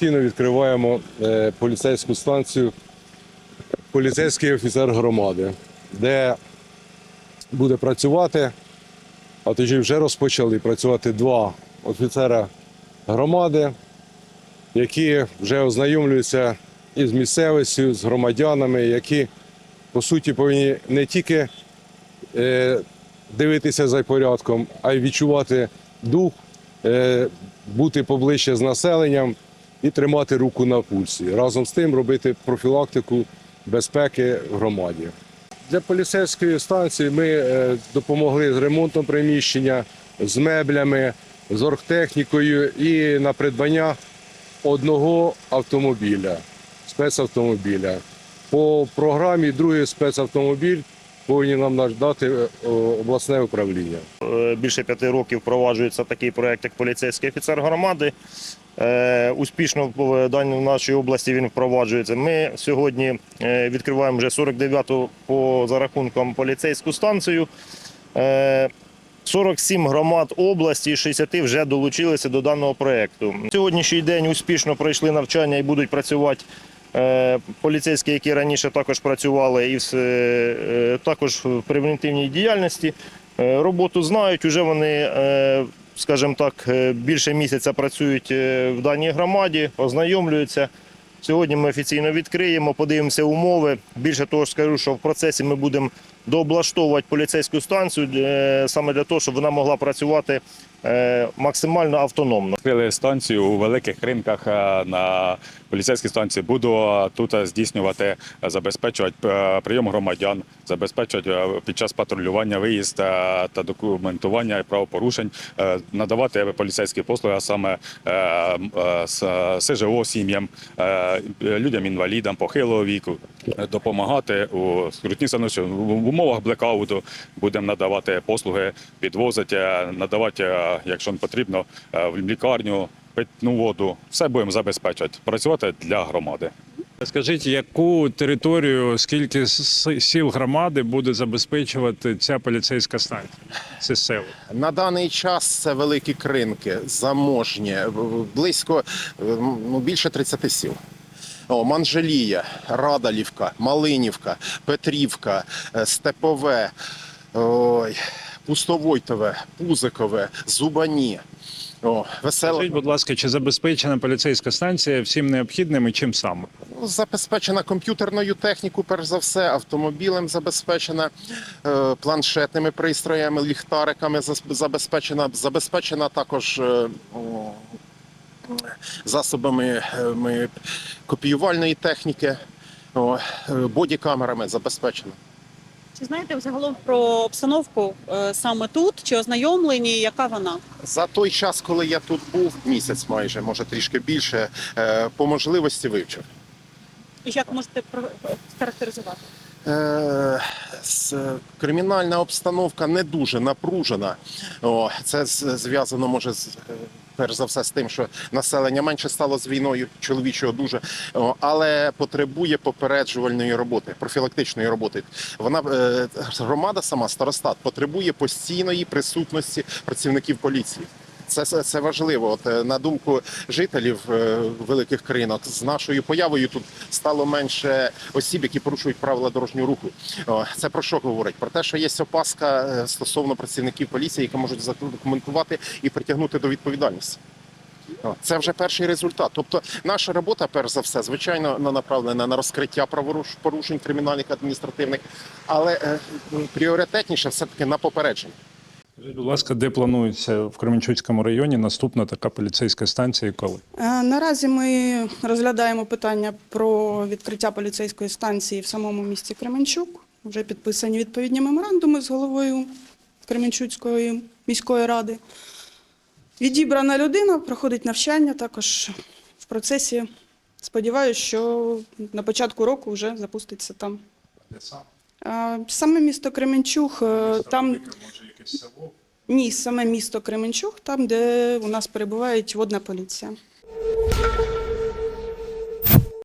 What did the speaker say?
офіційно відкриваємо е, поліцейську станцію поліцейський офіцер громади, де буде працювати, а тоді вже розпочали працювати два офіцера громади, які вже ознайомлюються із місцевістю, з громадянами, які по суті повинні не тільки е, дивитися за порядком, а й відчувати дух, е, бути поближче з населенням і тримати руку на пульсі. Разом з тим робити профілактику безпеки в громаді. Для поліцейської станції ми е, допомогли з ремонтом приміщення, з меблями, з оргтехнікою і на придбання одного автомобіля, спецавтомобіля. По програмі другий спецавтомобіль повинні нам надати е, обласне управління. Е, Більше п'яти років впроваджується такий проект, як поліцейський офіцер громади. Е, Успішно в даній нашій області він впроваджується. Ми сьогодні е, відкриваємо вже 49-ту по зарахункам поліцейську станцію. Е, 47 громад області, 60 вже долучилися до даного проекту. Сьогоднішній день успішно пройшли навчання і будуть працювати е, поліцейські, які раніше також працювали, і е, також в превентивній діяльності. Е, Роботу знають, вже вони, е, скажімо так, е, більше місяця працюють е, в даній громаді, ознайомлюються. Сьогодні ми офіційно відкриємо, подивимося умови. Більше того, скажу, що в процесі ми будемо дооблаштовувати поліцейську станцію е, саме для того, щоб вона могла працювати е, максимально автономно. Відкрили станцію у великих ринках е, на поліцейській станції. Буду тут здійснювати, забезпечувати прийом громадян, забезпечувати під час патрулювання виїзд та документування правопорушень, е, надавати поліцейські послуги, а саме СЖО сім'ям, людям інвалідам похилого віку, допомагати у скрутній становищі. В умовах блекауту будемо надавати послуги, підвозити, надавати, е, якщо потрібно, е, в лікарню, питну воду. Все будемо забезпечувати, працювати для громади. Скажіть, яку територію, скільки сіл громади буде забезпечувати ця поліцейська станція? Це. На даний час це великі кринки, заможні, близько ну, більше 30 сіл. О, Манжелія, Радалівка, Малинівка, Петрівка, е, Степове, ой, Пустовойтове, Пузикове, Зубані. О, весело. Скажіть, будь ласка, чи забезпечена поліцейська станція всім необхідним і чим саме? Ну, Забезпечена комп'ютерною технікою, перш за все, автомобілем забезпечена, е, планшетними пристроями, ліхтариками забезпечена, забезпечена також е, о, засобами е, ми, копіювальної техніки, о, е, бодікамерами забезпечена. Чи знаєте взагалом про обстановку е, саме тут? Чи ознайомлені? Яка вона? За той час, коли я тут був, місяць майже, може трішки більше, по можливості вивчив. І як можете с- Кримінальна обстановка не дуже напружена. Це зв'язано може з е, перш за все з тим, що населення менше стало з війною чоловічого дуже, але потребує попереджувальної роботи, профілактичної роботи. Вона е, громада сама старостат потребує постійної присутності працівників поліції. Це, це, це важливо. От е, на думку жителів е, великих кринок, з нашою появою тут стало менше осіб, які порушують правила дорожнього руху. Це про що говорить? Про те, що є опаска е, стосовно працівників поліції, які можуть задокументувати і притягнути до відповідальності. Це вже перший результат. Тобто, наша робота, перш за все, звичайно, направлена на розкриття праворуш- порушень кримінальних адміністративних, але пріоритетніше все таки на попередження. Скажіть, будь ласка, де планується в Кременчуцькому районі наступна така поліцейська станція і коли? Е, Наразі ми розглядаємо питання про відкриття поліцейської станції в самому місті Кременчук. Вже підписані відповідні меморандуми з головою Кременчуцької міської ради. Відібрана людина, проходить навчання також в процесі. Сподіваюся, що на початку року вже запуститься там. Е, Саме місто Кременчуг, е, там Може, якесь село? Ні, саме місто Кременчуг, там, де у нас перебуває водна поліція.